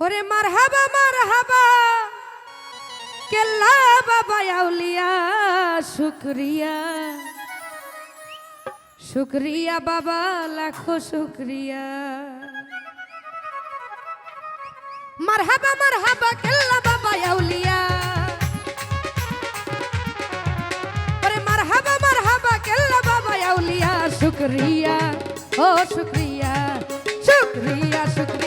ওরে মার হাবা মার হাবা কেল্লা বাবা আউলিয়া শুক্রিয়া। শুক্রিয়া বাবা, লাখো শুক্রিয়া। মার হাবা মার হাবা কেল্লা বাবা আউলিয়া ওরে মার হাবা মার হাবা কেল্লা বাবা আউলিয়া শুক্রিয়া। ও শুক্রিয়া শুক্রিয়া শুক্রিয়া।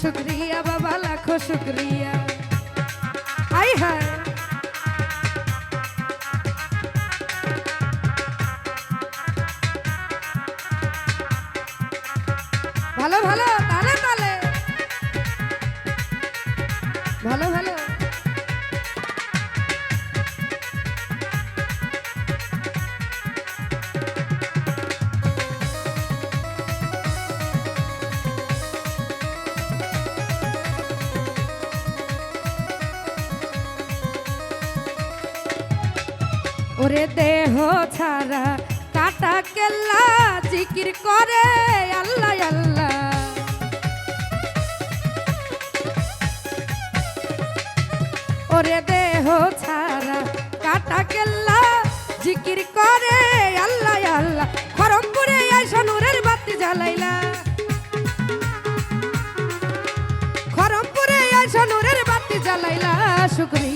শুক্রিয়া বাবা লাখো শুক্রিয়া। আই হায় ভালো ভালো তালে তালে। ভালো ভালো। ওরে দেহ ছাড়া কাটা কেল্লা জিকির করে, আল্লাহ আল্লাহ। ওরে দেহ ছাড়া কাটা কেল্লা জিকির করে, আল্লাহ আল্লাহ। খরমপুরে আইসা নূরের বাতি জ্বালাইলা। খরমপুরে আইসা নূরের বাতি জ্বালাইলা, শুক্রিয়া।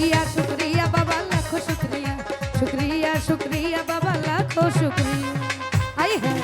শুক্রিয়া শুক্রিয়া বাবা লাখো শুক্রিয়া শুক্রিয়া শুক্রিয়া বাবা লাখো শুক্রিয়া আই হ্যাঁ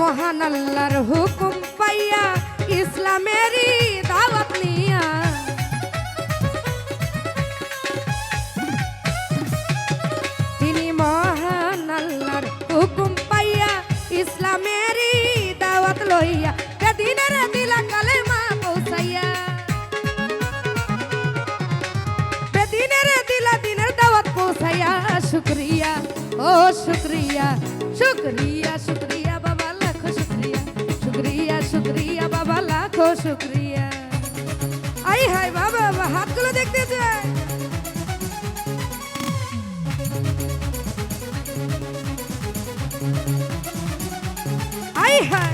মহান আল্লাহর হুকুম পাইয়া ইসলামেরই দাওয়াত নিয়া। তিনি মহান আল্লাহর হুকুম পাইয়া ইসলামেরই দাওয়াত লইয়া দিনের দিলা কালে পৌঁছাইয়া। দিনের দিলা দিনের দাওয়াত পৌঁছাইয়া, শুক্রিয়া, ও শুক্রিয়া শুক্রিয়া শুক্রিয়া। শুক্রিয়া আই হাই বাবা বাবা, হাতগুলো দেখতে চাই আই হাই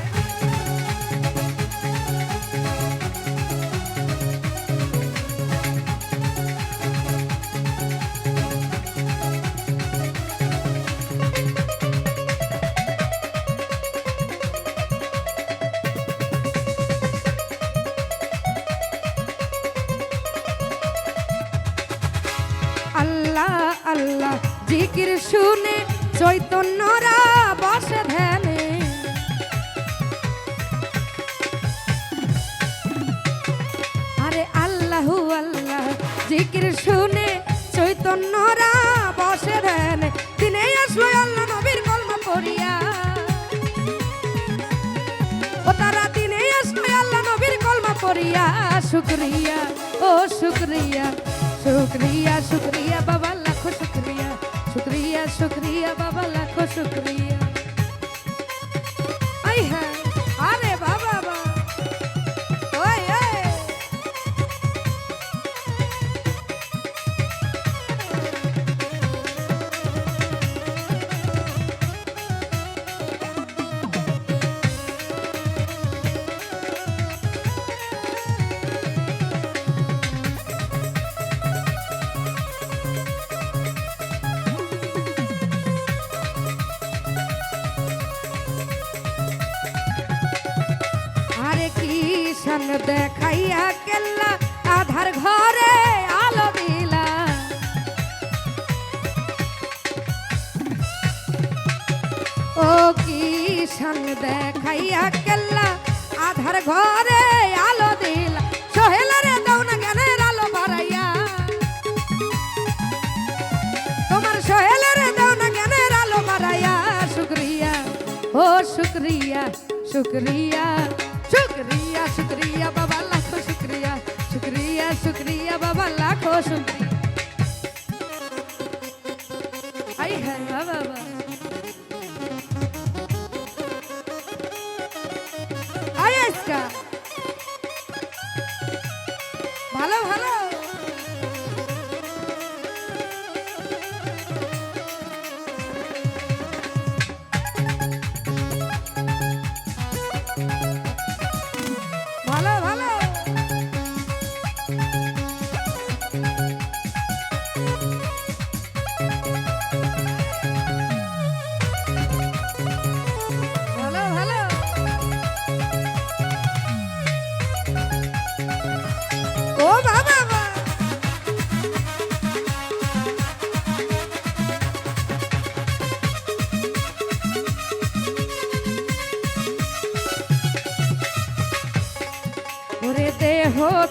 জিকির শুনে চৈতন্যরা বসে ধ্যানে। আরে আল্লাহু আল্লাহ, জিকির শুনে চৈতন্যরা বসে ধ্যানে। দিনে আসলো আল্লাহ নবীর কলমা পড়িয়া। ও তারা দিনে আসলো আল্লাহ নবীর কলমা পড়িয়া। শুক্রিয়া, ও শুক্রিয়া শুক্রিয়া শুক্রিয়া শুক্রিয়া বাবা লাখো শুক্রিয়া আই হ্যাঁ। শয়তান দেখাইয়া কেল্লা, আধার ঘরে আলো দিলা। ও কি শান দেখাইয়া কেল্লা, আধার ঘরে আলো দিলা। সোহেলারে দাও না জ্ঞানের আলো বাড়াইয়া। তোমার সোহেলারে দাও না জ্ঞানের আলো বাড়াইয়া। শুক্রিয়া, ও শুক্রিয়া শুক্রিয়া। শুক্রিয়া বাবা লাখো শুক্রিয়া शुक्रिया শুক্রিয়া বাবা লাখো শুক্রিয়া আই হ্যাঁ বাবা আই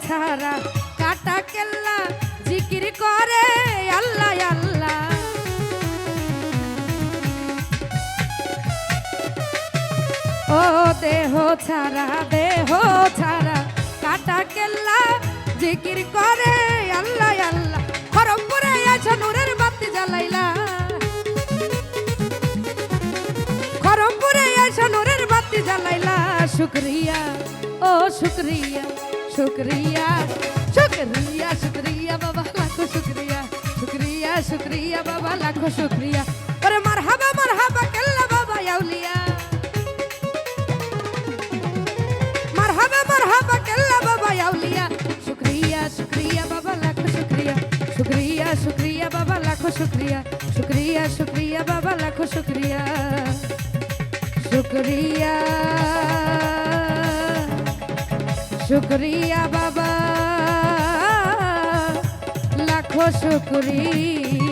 ছাড়া কাটা কেল্লা জিকির করে, আল্লাহ আল্লাহ। ও দেহ ছাড়া দেহ ছাড়া কাটা কেল্লা জিকির করে, আল্লাহ আল্লাহ। খরমপুরে আছে নূরের বাতি জ্বালাইলা। খরমপুরে আছে নূরের বাতি জ্বালাইলা। শুক্রিয়া, ও শুক্রিয়া। শুক্রিয়া শুক্রিয়া শুক্রিয়া বাবা লাখো শুক্রিয়া শুক্রিয়া শুক্রিয়া বাবা লাখো শুক্রিয়া ওরে মারহাবা মারহাবা কেল্লা বাবা আউলিয়া মারহাবা মারহাবা কেল্লা বাবা আউলিয়া শুক্রিয়া শুক্রিয়া বাবা লাখো শুক্রিয়া শুক্রিয়া শুক্রিয়া বাবা লাখো শুক্রিয়া শুক্রিয়া শুক্রিয়া বাবা লাখো শুক্রিয়া শুক্রিয়া শুক্রিয়া বাবা লাখো শুক্রিয়া।